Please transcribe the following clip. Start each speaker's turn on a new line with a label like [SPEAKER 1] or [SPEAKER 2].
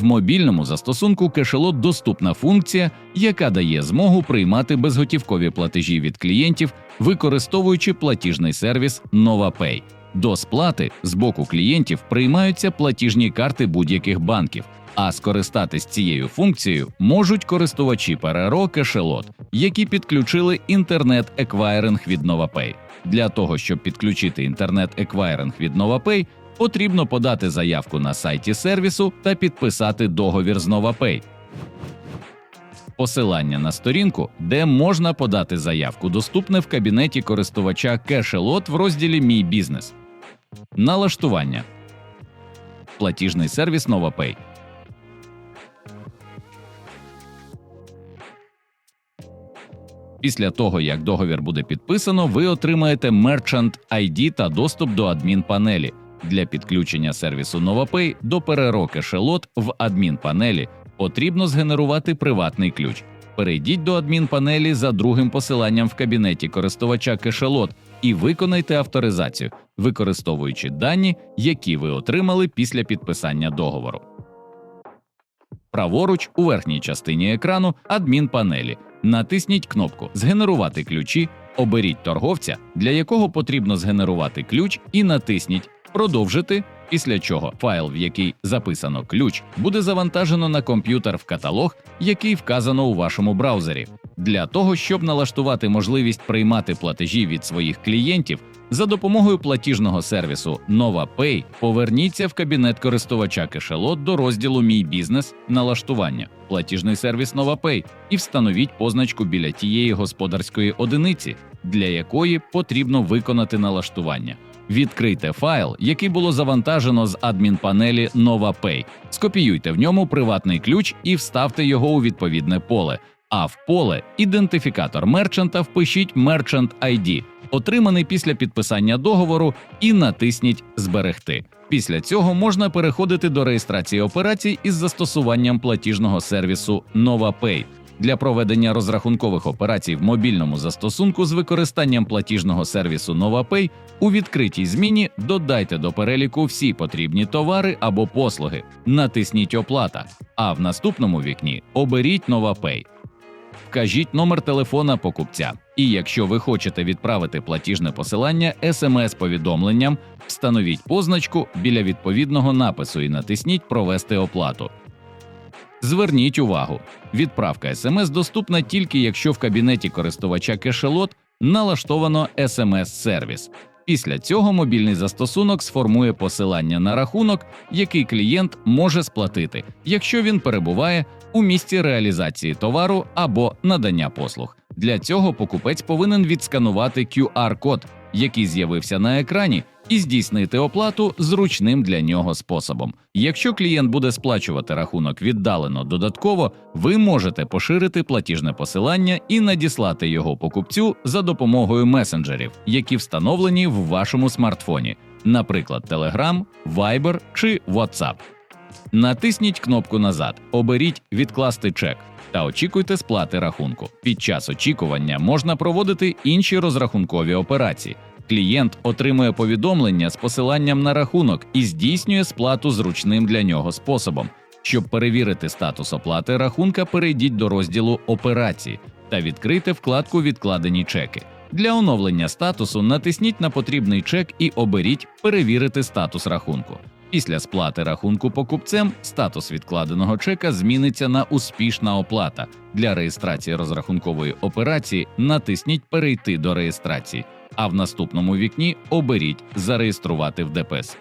[SPEAKER 1] В мобільному застосунку кешелот доступна функція, яка дає змогу приймати безготівкові платежі від клієнтів, використовуючи платіжний сервіс NovaPay. До сплати з боку клієнтів приймаються платіжні карти будь-яких банків. А скористатись цією функцією можуть користувачі Переро Кешелот, які підключили інтернет-еквайринг від NovaPay. Для того, щоб підключити інтернет-еквайринг від NovaPay, потрібно подати заявку на сайті сервісу та підписати договір з NovaPay. Посилання на сторінку, де можна подати заявку, доступне в кабінеті користувача Кешелот в розділі Мій бізнес. Налаштування. Платіжний сервіс NovaPay. Після того, як договір буде підписано, ви отримаєте Merchant ID та доступ до адмінпанелі. Для підключення сервісу NovaPay до перероки Шелот в адмінпанелі потрібно згенерувати приватний ключ. Перейдіть до адмінпанелі за другим посиланням в кабінеті користувача Кешелот і виконайте авторизацію, використовуючи дані, які ви отримали після підписання договору. Праворуч у верхній частині екрану адмінпанелі. Натисніть кнопку Згенерувати ключі, оберіть торговця, для якого потрібно згенерувати ключ, і натисніть Продовжити, після чого файл, в який записано ключ, буде завантажено на комп'ютер в каталог, який вказано у вашому браузері. Для того, щоб налаштувати можливість приймати платежі від своїх клієнтів за допомогою платіжного сервісу NovaPay, поверніться в кабінет користувача кешелот до розділу Мій бізнес налаштування, платіжний сервіс NovaPay і встановіть позначку біля тієї господарської одиниці, для якої потрібно виконати налаштування. Відкрийте файл, який було завантажено з адмінпанелі NovaPay. Скопіюйте в ньому приватний ключ і вставте його у відповідне поле. А в поле ідентифікатор мерчанта впишіть Merchant ID, отриманий після підписання договору, і натисніть Зберегти. Після цього можна переходити до реєстрації операцій із застосуванням платіжного сервісу NovaPay. Для проведення розрахункових операцій в мобільному застосунку з використанням платіжного сервісу NovaPay у відкритій зміні додайте до переліку всі потрібні товари або послуги, натисніть Оплата, а в наступному вікні оберіть NovaPay. Вкажіть номер телефона покупця. І якщо ви хочете відправити платіжне посилання смс-повідомленням, встановіть позначку біля відповідного напису і натисніть Провести оплату. Зверніть увагу, відправка смс доступна тільки якщо в кабінеті користувача кешелот налаштовано смс-сервіс. Після цього мобільний застосунок сформує посилання на рахунок, який клієнт може сплатити, якщо він перебуває у місці реалізації товару або надання послуг. Для цього покупець повинен відсканувати QR-код, який з'явився на екрані, і здійснити оплату зручним для нього способом. Якщо клієнт буде сплачувати рахунок віддалено додатково, ви можете поширити платіжне посилання і надіслати його покупцю за допомогою месенджерів, які встановлені в вашому смартфоні, наприклад, Telegram, Viber чи WhatsApp. Натисніть кнопку назад, оберіть Відкласти чек та очікуйте сплати рахунку. Під час очікування можна проводити інші розрахункові операції. Клієнт отримує повідомлення з посиланням на рахунок і здійснює сплату зручним для нього способом. Щоб перевірити статус оплати рахунка, перейдіть до розділу Операції та відкрийте вкладку Відкладені чеки. Для оновлення статусу натисніть на потрібний чек і оберіть Перевірити статус рахунку. Після сплати рахунку покупцем статус відкладеного чека зміниться на успішна оплата. Для реєстрації розрахункової операції натисніть Перейти до реєстрації, а в наступному вікні оберіть Зареєструвати в ДПС.